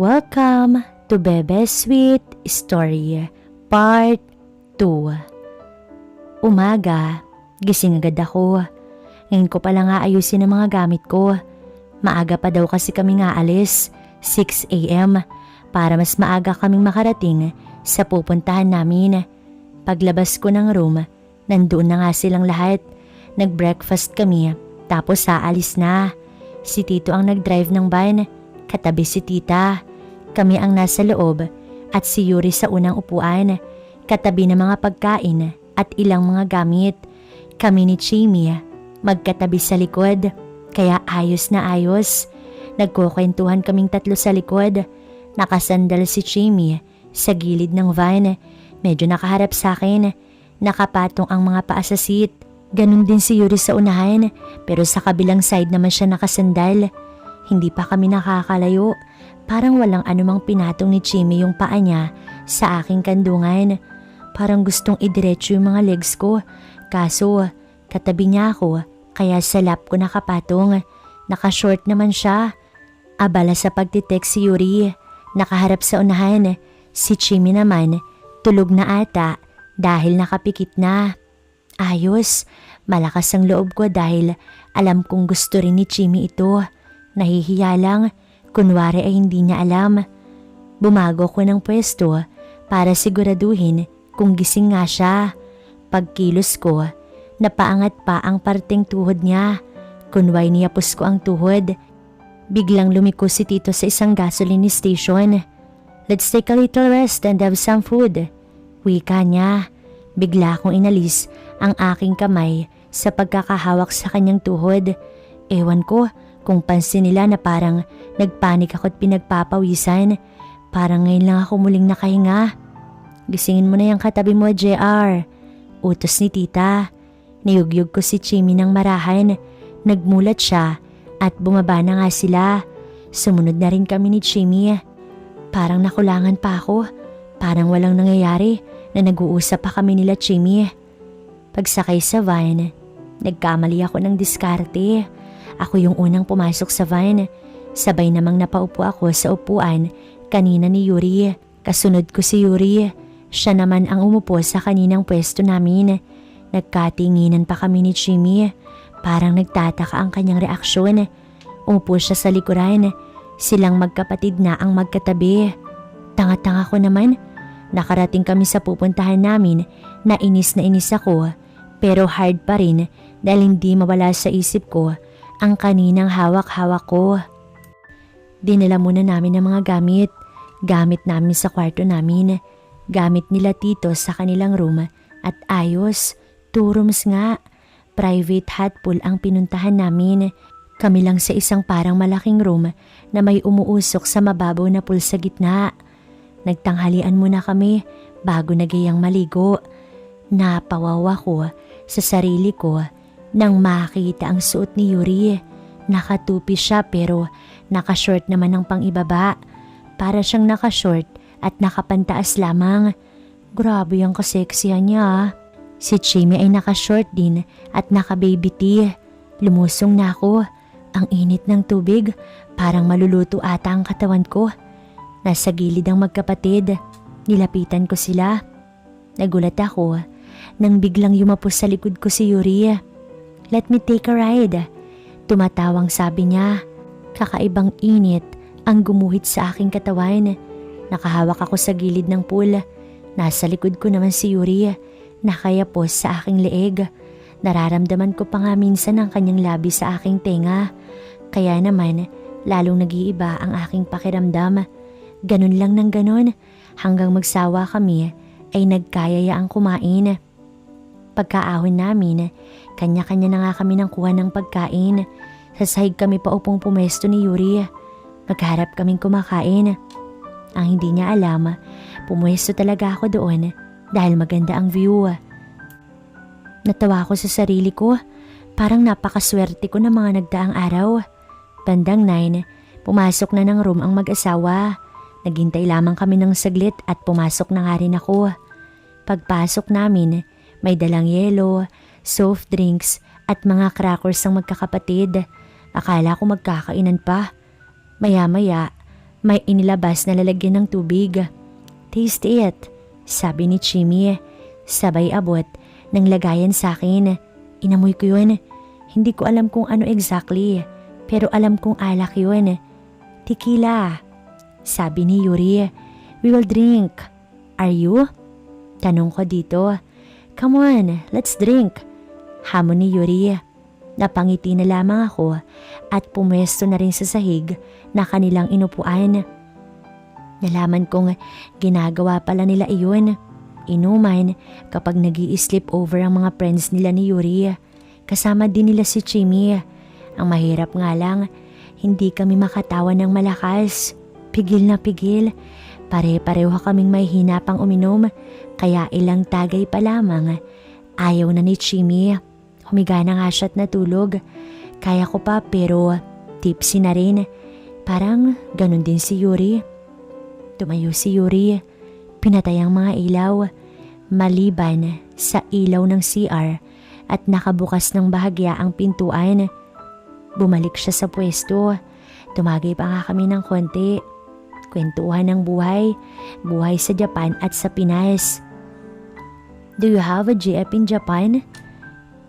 Welcome to Bebe's Sweet Story Part 2 Umaga, gising agad ako. Ngayon ko pala nga ayusin ang mga gamit ko. Maaga pa daw kasi kami nga alis, 6 a.m. para mas maaga kaming makarating sa pupuntahan namin. Paglabas ko ng room, nandoon na nga silang lahat. Nag-breakfast kami, tapos aalis na. Si Tito ang nag-drive ng van, katabi si Tita. Kami ang nasa loob at si Yuri sa unang upuan, katabi ng mga pagkain at ilang mga gamit. Kami ni Chimmy, magkatabi sa likod, kaya ayos na ayos. Nagkukwentuhan kaming tatlo sa likod. Nakasandal si Chimmy sa gilid ng van. Medyo nakaharap sa akin. Nakapatong ang mga paa sa seat. Ganon din si Yuri sa unahan pero sa kabilang side naman siya nakasandal. Hindi pa kami nakakalayo. Parang walang anumang pinatong ni Chimmy yung paa niya sa aking kandungan. Parang gustong idiretso yung mga legs ko. Kaso katabi niya ako kaya sa lap ko nakapatong. Nakashort naman siya. Abala sa pagtitext si Yuri. Nakaharap sa unahan. Si Chimmy naman tulog na ata dahil nakapikit na. Ayos, malakas ang loob ko dahil alam kong gusto rin ni Chimmy ito. Nahihiya lang, kunwari ay hindi niya alam. Bumago ko ng pwesto para siguraduhin kung gising nga siya. Pagkilos ko, napaangat pa ang parteng tuhod niya. Kunway niyapos ko ang tuhod. Biglang lumiko si Tito sa isang gasoline station. Let's take a little rest and have some food. Wika niya. Bigla akong inalis ang aking kamay sa pagkakahawak sa kanyang tuhod. Ewan ko kung pansin nila na parang nagpanik ako at pinagpapawisan. Parang ngayon lang ako muling nakahinga. Gisingin mo na yung katabi mo, JR. Utos ni tita. Niyugyug ko si Chimmy ng marahan. Nagmulat siya at bumaba na nga sila. Sumunod na rin kami ni Chimmy. Parang nakulangan pa ako. Parang walang nangyayari na nag-uusap pa kami nila Chimmy. Pagsakay sa van, nagkamali ako ng diskarte. Ako yung unang pumasok sa van. Sabay namang napaupo ako sa upuan kanina ni Yuri. Kasunod ko si Yuri. Siya naman ang umupo sa kaninang pwesto namin. Nagkatinginan pa kami ni Jimmy. Parang nagtataka ang kanyang reaksyon. Umupo siya sa likuran. Silang magkapatid na ang magkatabi. Tanga-tanga ko naman. Nakarating kami sa pupuntahan namin na inis na inis ako pero hard pa rin dahil hindi mawala sa isip ko ang kaninang hawak-hawak ko. Dinala muna namin ang mga gamit. Gamit namin sa kwarto namin. Gamit nila tito sa kanilang room at ayos. Two rooms nga. Private hot pool ang pinuntahan namin. Kami lang sa isang parang malaking room na may umuusok sa mababaw na pool sa gitna. Nagtanghalian muna kami bago nagayang maligo. Napawawa ko sa sarili ko nang makita ang suot ni Yuri. Nakatupi siya pero nakashort naman ang pangibaba. Para siyang nakashort at nakapantaas lamang. Grabe ang kaseksihan niya. ah. Si Jimmy ay nakashort din at naka-baby tee. Lumusong na ako. Ang init ng tubig, parang maluluto ata ang katawan ko. Nasa gilid ang magkapatid. Nilapitan ko sila. Nagulat ako nang biglang yumapos sa likod ko si Yuri. Let me take a ride. Tumatawang sabi niya. Kakaibang init ang gumuhit sa aking katawan. Nakahawak ako sa gilid ng pool. Nasa likod ko naman si Yuri. Nakayapos sa aking leeg. Nararamdaman ko pa nga minsan ang kanyang labi sa aking tenga. Kaya naman, lalong nag-iiba ang aking pakiramdam. Ganun lang ng ganun hanggang magsawa kami ay nagkayaya ang kumain. Pagkaahon namin, kanya-kanya na nga kami ng kuha ng pagkain. Sa sahig kami pa upong pumesto ni Yuri. Magharap kaming kumakain. Ang hindi niya alam, pumwesto talaga ako doon dahil maganda ang view. Natawa ako sa sarili ko. Parang napakaswerte ko ng mga nagdaang araw. Bandang 9, pumasok na ng room ang mag-asawa. Naghintay lamang kami ng saglit at pumasok na nga rin ako. Pagpasok namin, may dalang yelo, soft drinks at mga crackers ang magkakapatid. Akala ko magkakainan pa. Maya-maya, May inilabas na lalagyan ng tubig. Taste it, sabi ni Chimmy. Sabay abot ng lagayan sa akin. Inamoy ko yun. Hindi ko alam kung ano exactly, pero alam kong alak yun. Tequila, sabi ni Yuri. We will drink. Are you? Tanong ko dito. Come on, let's drink. Hamon ni Yuri. Napangiti na lamang ako at pumwesto na rin sa sahig na kanilang inupuan. Nalaman kong ginagawa pala nila iyon. Inuman kapag nag sleep over ang mga friends nila ni Yuri. Kasama din nila si Chimmy. Ang mahirap nga lang, hindi kami makatawa ng malakas. Pigil na pigil. Pare-pareho kaming may hinapang uminom kaya ilang tagay pa lamang. Ayaw na ni Chimmy. Humiga na nga siya at natulog. Kaya ko pa pero tipsy na rin. Parang ganun din si Yuri. Tumayo si Yuri. Pinatay ang mga ilaw. Maliban sa ilaw ng CR at nakabukas ng bahagya ang pintuan. Bumalik siya sa pwesto. Tumagay pa nga kami ng konti. Kwentuhan ng buhay, buhay sa Japan at sa Pinas. Do you have a GF in Japan?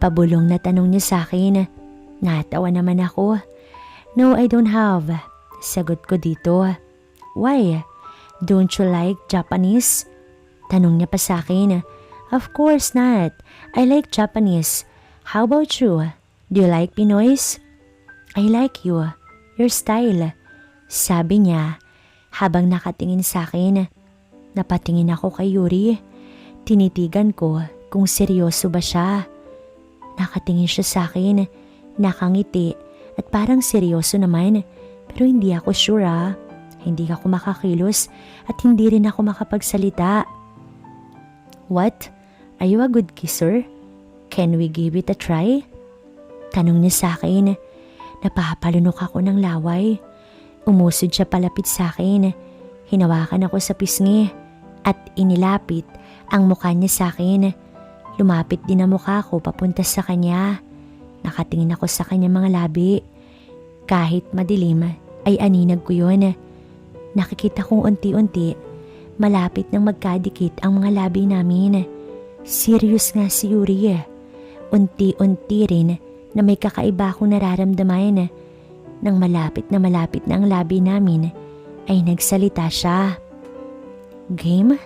Pabulong na tanong niya sa akin. Natawa naman ako. No, I don't have. Sagot ko dito. Why? Don't you like Japanese? Tanong niya pa sa akin. Of course not. I like Japanese. How about you? Do you like Pinoys? I like you. Your style. Sabi niya habang nakatingin sa akin. Napatingin ako kay Yuri. Tinitigan ko kung seryoso ba siya. Nakatingin siya sa akin, nakangiti at parang seryoso naman pero hindi ako sure ah. Hindi ako makakilos at hindi rin ako makapagsalita. What? Are you a good kisser? Can we give it a try? Tanong niya sa akin. Napapalunok ako ng laway. Umusod siya palapit sa akin. Hinawakan ako sa pisngi at inilapit ang mukha niya sa akin. Lumapit din ang mukha ko papunta sa kanya. Nakatingin ako sa kanya mga labi. Kahit madilim ay aninag ko yun. Nakikita kong unti-unti malapit nang magkadikit ang mga labi namin. Serious nga si Yuri. Unti-unti rin na may kakaiba akong nararamdaman. Nang malapit na malapit na ang labi namin ay nagsalita siya. Game?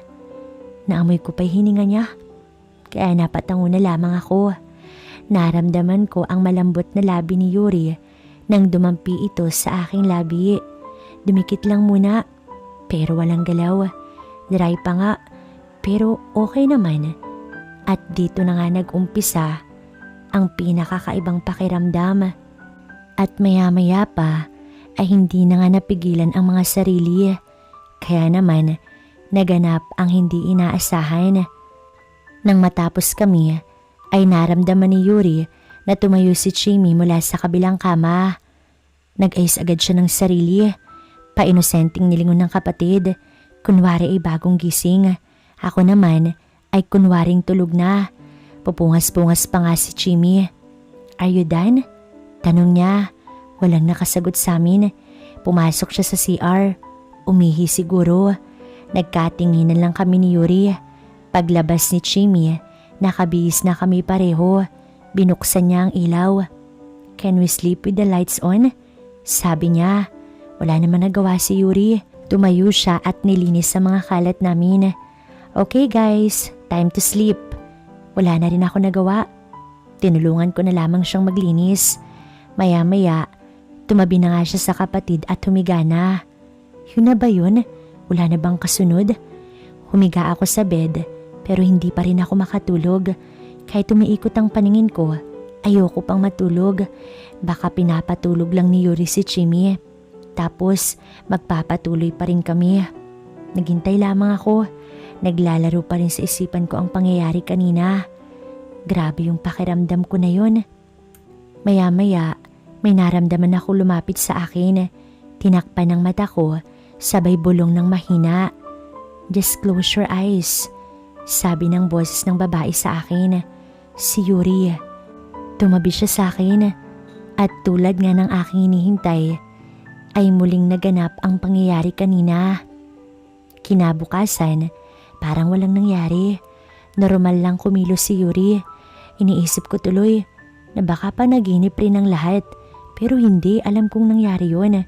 Naamoy ko pa'y hininga niya. Kaya napatango na lamang ako. Naramdaman ko ang malambot na labi ni Yuri nang dumampi ito sa aking labi. Dumikit lang muna pero walang galaw. Dry pa nga pero okay naman. At dito na nga nag-umpisa ang pinakakaibang pakiramdam. At maya-maya pa ay hindi na nga napigilan ang mga sarili. Kaya naman naganap ang hindi inaasahan. Nang matapos kami ay naramdaman ni Yuri na tumayo si Chimmy mula sa kabilang kama. Nag-ayos agad siya ng sarili. Painosenteng nilingon ng kapatid. Kunwari ay bagong gising. Ako naman ay kunwaring tulog na. Pupungas-pungas pa nga si Chimmy. Are you done? Tanong niya. Walang nakasagot sa amin. Pumasok siya sa CR. Umihi siguro. Nagkatinginan lang kami ni Yuri. Paglabas ni Chimmy, nakabihis na kami pareho. Binuksan niya ang ilaw. Can we sleep with the lights on? Sabi niya. Wala naman nagawa si Yuri. Tumayo siya at nilinis sa mga kalat namin. Okay guys, time to sleep. Wala na rin ako nagawa. Tinulungan ko na lamang siyang maglinis. Maya-maya, tumabi na nga siya sa kapatid at humiga na. Yun na ba yun? Wala na bang kasunod? Humiga ako sa bed pero hindi pa rin ako makatulog. Kahit umiikot ang paningin ko, ayoko pang matulog. Baka pinapatulog lang ni Yuri si Chimmy. Tapos magpapatuloy pa rin kami. Naghintay lamang ako. Naglalaro pa rin sa isipan ko ang pangyayari kanina. Grabe yung pakiramdam ko na yon. Maya-maya, may naramdaman ako lumapit sa akin. Tinakpan ng mata ko, sabay bulong ng mahina. Just close your eyes. Sabi ng boses ng babae sa akin, si Yuri. Tumabi siya sa akin at tulad nga ng aking hinihintay ay muling naganap ang pangyayari kanina. Kinabukasan, parang walang nangyari. Normal lang kumilos si Yuri. Iniisip ko tuloy na baka pa naginip rin ang lahat. Pero hindi, alam kong nangyari yun.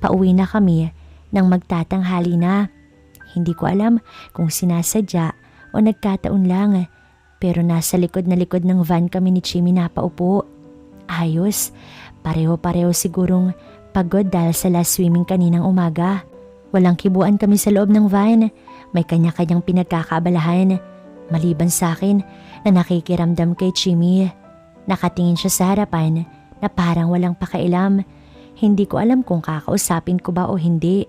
Pauwi na kami nang magtatanghali na. Hindi ko alam kung sinasadya o nagkataon lang. Pero nasa likod na likod ng van kami ni Chimmy napaupo. Ayos, pareho-pareho sigurong pagod dahil sa last swimming kaninang umaga. Walang kibuan kami sa loob ng van. May kanya-kanyang pinagkakaabalahan. Maliban sa akin na nakikiramdam kay Chimmy. Nakatingin siya sa harapan na parang walang pakailam. Hindi ko alam kung kakausapin ko ba o hindi.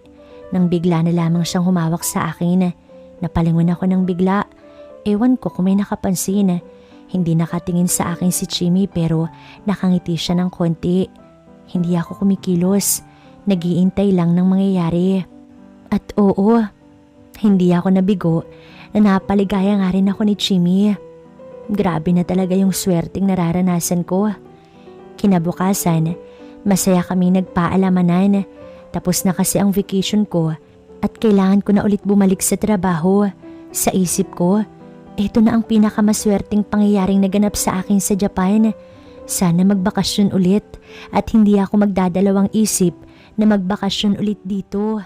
Nang bigla na lamang siyang humawak sa akin. Napalingon ako ng bigla. Ewan ko kung may nakapansin. Hindi nakatingin sa akin si Chimmy pero nakangiti siya ng konti. Hindi ako kumikilos. Nagiintay lang ng mangyayari. At oo, hindi ako nabigo na napaligaya nga rin ako ni Chimmy. Grabe na talaga yung swerteng nararanasan ko. Kinabukasan, masaya kami nagpaalamanan. Tapos na kasi ang vacation ko at kailangan ko na ulit bumalik sa trabaho. Sa isip ko, ito na ang pinakamaswerteng pangyayaring naganap sa akin sa Japan. Sana magbakasyon ulit at hindi ako magdadalawang isip na magbakasyon ulit dito.